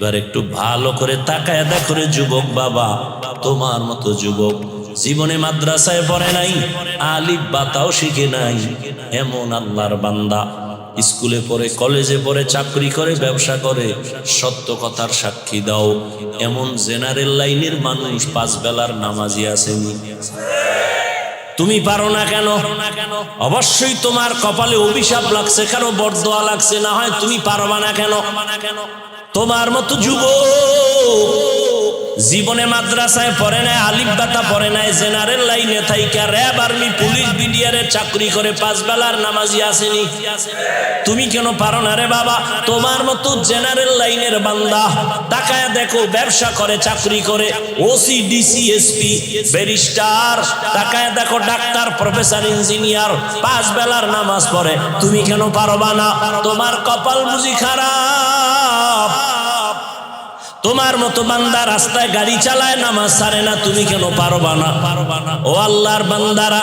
এবার একটু ভালো করে তাকায় দেখো রে যুবক বাবা। তোমার মতো যুবক জীবনে মাদ্রাসায় পড়ে নাই, আলিফ বাতাও শিখে নাই। এমন আল্লাহর বান্দা। স্কুলে পড়ে, কলেজে পড়ে, চাকরি করে, ব্যবসা করে, সত্য কথার সাক্ষী দাও। এমন জেনারেল লাইনের মানুষ পাঁচ বেলার নামাজি আসেনি। তুমি পারো না কেন? অবশ্যই তোমার কপালে অভিশাপ লাগছে কেন বরদোয়া লাগছে, না হয় তুমি পারবা না কেন? তোমার মতো যুব জীবনে মাদ্রাসায় পড়ে নাই, আলিফ বাতা পড়ে নাই, জেনারেল লাইনে থাইকা র্যাব আর্মি, পুলিশ, বিডিআরে চাকরি করে পাঁচ বেলার নামাজি আসেনি। তুমি কেন পারো না রে বাবা? তোমার মতো জেনারেল লাইনের বান্দা। তাকায় দেখো, ব্যবসা করে, চাকরি করে ওসি ডিসি এসপি ব্যারিস্টার। তাকায় দেখো, ডাক্তার, প্রফেসর, ইঞ্জিনিয়ার, পাঁচ বেলার নামাজ পড়ে। তুমি কেন পারবা না? তোমার কপাল বুঝি খারাপ। তোমার মতো বান্দা রাস্তায় গাড়ি চালায়, নামাজ সারে না, তুমি কেন পারবা না? পারবা না ও আল্লাহর বান্দারা,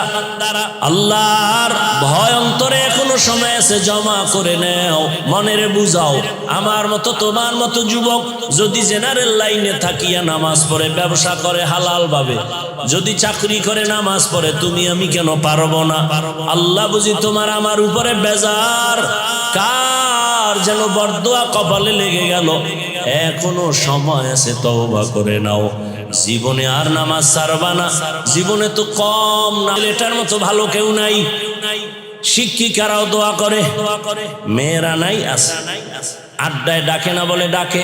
আল্লাহর ভয় অন্তরে এখনও সময় আছে, জমা করে নেও, মনের বুঝাও। আমার মতো, তোমার মতো যুবক যদি জেনারেল লাইনে থাকিয়া নামাজ পড়ে, ব্যবসা করে হালাল ভাবে যদি চাকরি করে নামাজ পড়ে, তুমি আমি কেন পারব না? আল্লাহ বুঝি তোমার আমার উপরে বেজার, কার যেন বরদোয়া কপালে লেগে গেল? এখনও সময় আছে তওবা করে নাও। জীবনে আর নামাজ সারবা না। জীবনে তো কম না। এটার মতো ভালো কেউ নাই। শিক্ষিকারাও দোয়া করে। মেয়েরা নাই আছে আড্ডায় ডাকে না বলে ডাকে।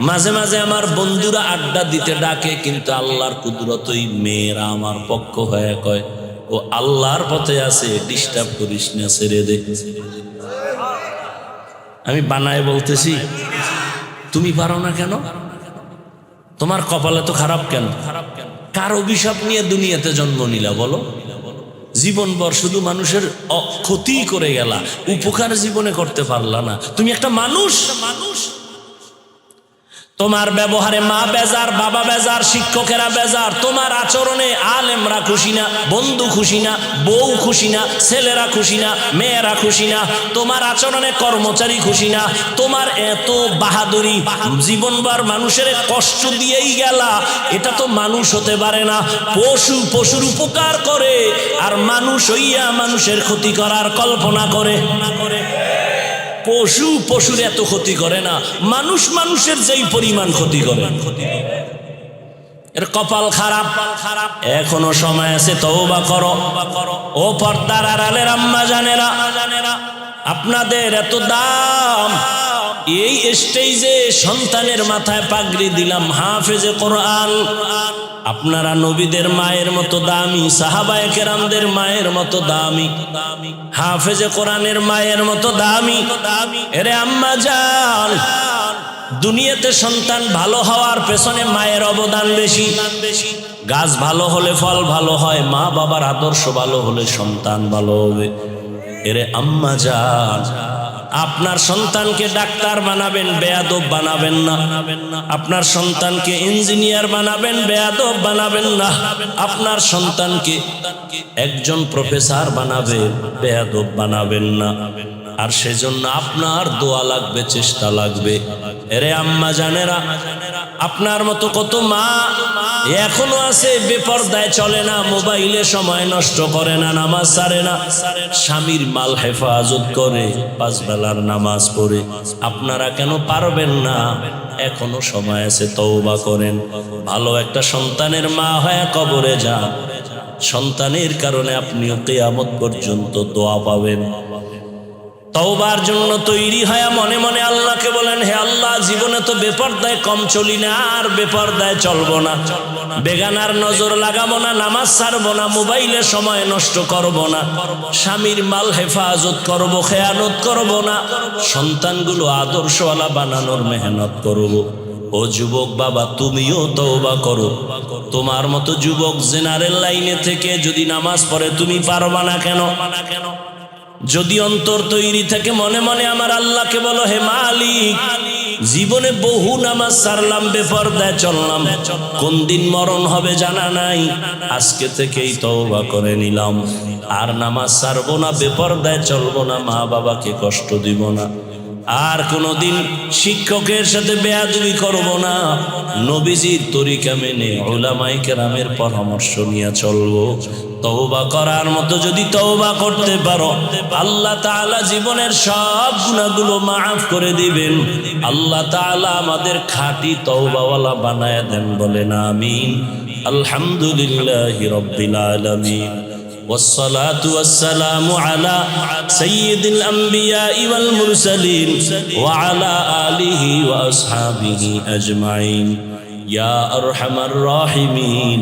মাঝে মাঝে আমার বন্ধুরা আড্ডা দিতে ডাকে, কিন্তু আল্লাহর কুদরতই মেয়েরা আমার পক্ষ হয়ে কয়, ও আল্লাহর পথে আছে ডিস্টার্ব করিস না, ছেড়ে দে। আমি বানায় বলতেছি তুমি পারো না কেন? তোমার কপালে তো খারাপ কেন? খারাপ কেন কার অভিশাপ নিয়ে দুনিয়াতে জন্ম নিলা বলো? জীবনভর শুধু মানুষের ক্ষতি করে গেলা, উপকার জীবনে করতে পারলা না। তুমি একটা মানুষ মানুষ। তোমার ব্যবহারে মা বেজার, বাবা বেজার, শিক্ষকেরা বেজার, তোমার আচরণে আলেমরা খুশি না, বন্ধু খুশি না, বউ খুশি না, ছেলেরা খুশি না, মেয়েরা খুশি না, তোমার আচরণে কর্মচারী খুশি না, তোমার এত বাহাদুরি, জীবনবার মানুষের কষ্ট দিয়েই গেলা, এটা তো মানুষ হতে পারে না, পশু পশুর উপকার করে, আর মানুষ হইয়া মানুষের ক্ষতি করার কল্পনা করে। না করে পশু, পশুর এত ক্ষতি করে না। মানুষ মানুষের যেই পরিমাণ ক্ষতি করে। এর কপাল খারাপ। খারাপ এখনও সময় আছে তো বা করো। ও পর্দার আড়ালের আম্মা জানেরা আপনাদের এত দাম। এই স্টেজে সন্তানের মাথায় পাগড়ি দিলাম, হাফেজে কোরআন। আপনারা নবীদের মায়ের মতো দামি, সাহাবায়ে কেরামদের মায়ের মতো দামি, হাফেজে কোরআনের মায়ের মতো দামি। এরে আম্মা জান, দুনিয়াতে সন্তান ভালো হওয়ার পেছনে মায়ের অবদান বেশি। বেশি গাছ ভালো হলে ফল ভালো হয় মা বাবার আদর্শ ভালো হলে সন্তান ভালো হবে। এরে আম্মা যান আপনার সন্তানকে ডাক্তার বানাবেন, বেয়াদব বানাবেন না। আপনার সন্তানকে ইঞ্জিনিয়ার বানাবেন, বেয়াদব বানাবেন না। আপনার সন্তানকে একজন প্রফেসর বানাবে, বেয়াদব বানাবেন না। আর সেজন্য আপনার দোয়া লাগবে, চেষ্টা লাগবে। এরে আম্মা জানেরা, আপনার মতো কত মা এখনও আছে, বেপরদায় চলে না, মোবাইলে সময় নষ্ট করে না, নামাজ সারে না। স্বামীর মাল হেফাজত করে, পাঁচ বেলার নামাজ পড়ে। আপনারা কেন পারবেন না? এখনও সময় আছে, তওবা করেন। ভালো একটা সন্তানের মা হয়ে কবরে যান। সন্তানের কারণে আপনিও কেয়ামত পর্যন্ত দোয়া পাবেন। তওবার জন্য তৈরি হয়ে মনে মনে আল্লাহকে বলেন, হে আল্লাহ, জীবনে তো বেপরদায় কম চলি না, আর বেপরদায় চলবো না। বেগানার নজর লাগাবো না, নামাজ ছাড়বো না, মোবাইলে সময় নষ্ট করব না। স্বামীর মাল হেফাজত করব, খেয়ানত করব না। সন্তানগুলো আদর্শওয়ালা বানানোর মেহনত করব। ও যুবক বাবা, তুমিও তওবা করো। তোমার মতো যুবক জেনারেল লাইনে থেকে যদি নামাজ পড়ে, তুমি পারবা না কেন? কেন যদি অন্তর তৈরি থাকে, মনে মনে আমার আল্লাহকে বলো, হে মালিক, জীবনে বহু নামাজ সারলাম বেপরদায় চললাম। কোন দিন মরণ হবে জানা নাই। আজকে থেকেই তওবা করে নিলাম। আর নামাজ সারবো না বেপরদায় চলবো না মা বাবাকে কষ্ট দিব না। আর কোনোদিন শিক্ষকের সাথে বেয়াদবি করব না। নবীজির তরিকা মেনে ওলামাই কেরামের পরামর্শ নিয়ে চলবো। তওবা করার মতো যদি তওবা করতে পারো আল্লাহ তাআলা জীবনের সব গুণাগুলো মাফ করে দিবেন আল্লাহ তাআলা আমাদের খাঁটি তওবাওয়ালা বানায় দেন বলেন আমিন আলহামদুলিল্লাহি রাব্বিল আলামিন والصلاة والسلام على سيد الأنبياء والمرسلين وعلى آله وأصحابه أجمعين يا أرحم الراحمين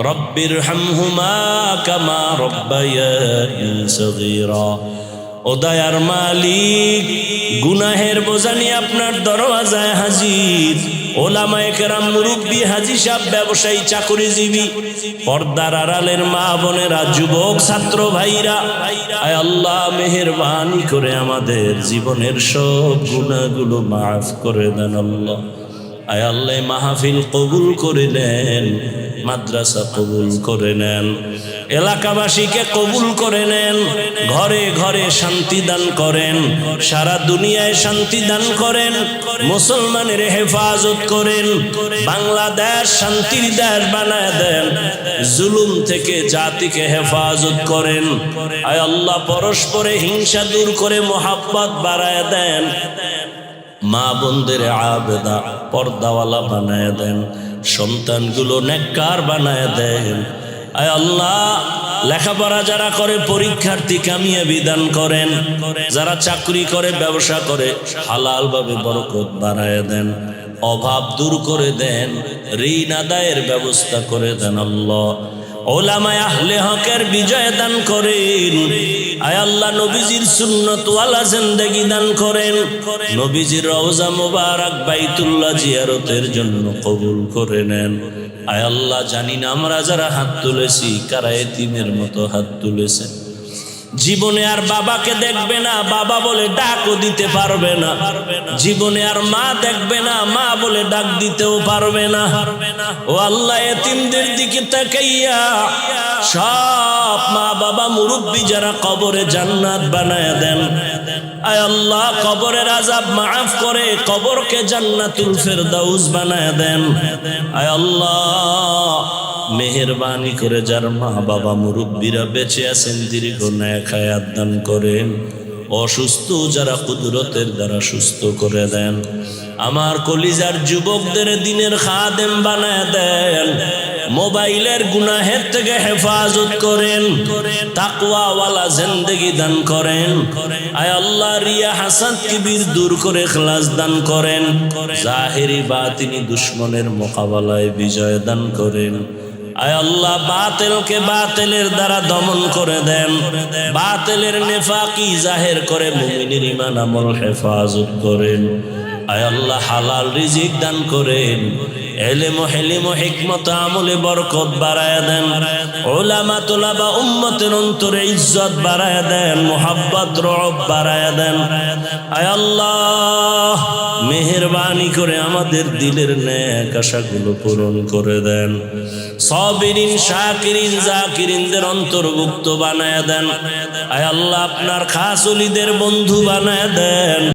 رب ارحمهما كما ربياني صغيرا ও দয়ার মালিক গুনাহের বোঝানি আপনার দরওয়াজায় হাজির ওলামায়ে কেরাম মুরব্বী হাজি সাহেব ব্যবসায়ী চাকরিজীবী পর্দার আড়ালের মা বোনেরা যুবক ছাত্র ভাইরা আয় আল্লাহ মেহেরবানি করে আমাদের জীবনের সব গুণাগুলো মাফ করে দেন আল্লাহ আয় আল্লাহ মাহফিল কবুল করে নেন মাদ্রাসা কবুল করে নেন। এলাকাবাসীকে কবুল করে নেন। ঘরে ঘরে শান্তি দান করেন। সারা দুনিয়ায় শান্তি দান করেন। মুসলমানের হেফাজত করেন। বাংলাদেশ শান্তির দেশ বানায় দেন। জুলুম থেকে জাতিকে হেফাজত করেন। আয় আল্লাহ, পরস্পরে হিংসা দূর করে মোহাব্বত বাড়ায় দেন। মা বোনদের আবেদা পর্দাওয়ালা বানায় দেন। সন্তানগুলো নেককার বানায় দেন আয় আল্লাহ, লেখাপড়া যারা করে, পরীক্ষার্থী কামিয়ে বিধান করেন। যারা চাকরি করে, ব্যবসা করে হালাল ভাবে বরকত বাড়ায় দেন। অভাব দূর করে দেন, ঋণ আদায়ের ব্যবস্থা করে দেন আল্লাহ। ওলামায় আহলে হকের বিজয় দান করেন। আয় আল্লাহ নবীজির সুন্নত ওয়ালা জিন্দেগি দান করেন। নবীজির রওজা মুবারক বাইতুল্লাহ জিয়ারতের জন্য কবুল করে নেন। আয় আল্লাহ জানি না আমরা যারা হাত তুলেছি, কারা এতিমের মতো হাত তুলেছেন। জীবনে আর বাবাকে দেখবে না, বাবা বলে ডাকও দিতে পারবে না। জীবনে আর মা দেখবে না, মা বলে ডাক দিতেও পারবে না। ও আল্লাহ, এতিমদের দিকে তাকাইয়া সব মা বাবা মুরব্বী যারা কবরে জান্নাত বানায় দেন। আয় আল্লাহ, কবরের আজাব মাফ করে কবরকে জান্নাতুল ফেরদাউস বানায় দেন। আয় আল্লাহ মেহরবানি করে যার মা বাবা মুরব্বীরা বেঁচে আছেন, দীর্ঘ ন্যায় খায়াত দান করেন। অসুস্থ যারা কুদরতের দ্বারা সুস্থ করে দেন। আমার কলিজার যুবকদের দিনের খাদেম বানায় দেন। মোবাইলের গুনাহের থেকে হেফাজত করেন। তাকওয়াওয়ালা জিন্দেগি দান করেন। আয় আল্লাহ, রিয়া হাসান কিবির দূর করে খ্লাস দান করেন। জাহেরি বাতিনি দুশ্মনের মোকাবেলায় বিজয় দান করেন। আয় আল্লাহ, বাতেলকে বাতেলের দ্বারা দমন করে দেন। বাতেলের নেফাকি জাহের করে মুমিনের ইমান আমল হেফাজত করেন। আয় আল্লাহ, হালাল রিজিক দান করেন। আমলে বরকত দেন। তোলাবা উম্মতের অন্তরে ইজ্জত দেন বাড়ায় মেহরবানি করে আমাদের দিলের ন্যাক আশাগুলো পূরণ করে দেন। সবিরিন, শাকিরিন, জাকিরিনদের অন্তর্ভুক্ত বানায় দেন। আয় আল্লাহ, আপনার খাস অলিদের বন্ধু বানায় দেন।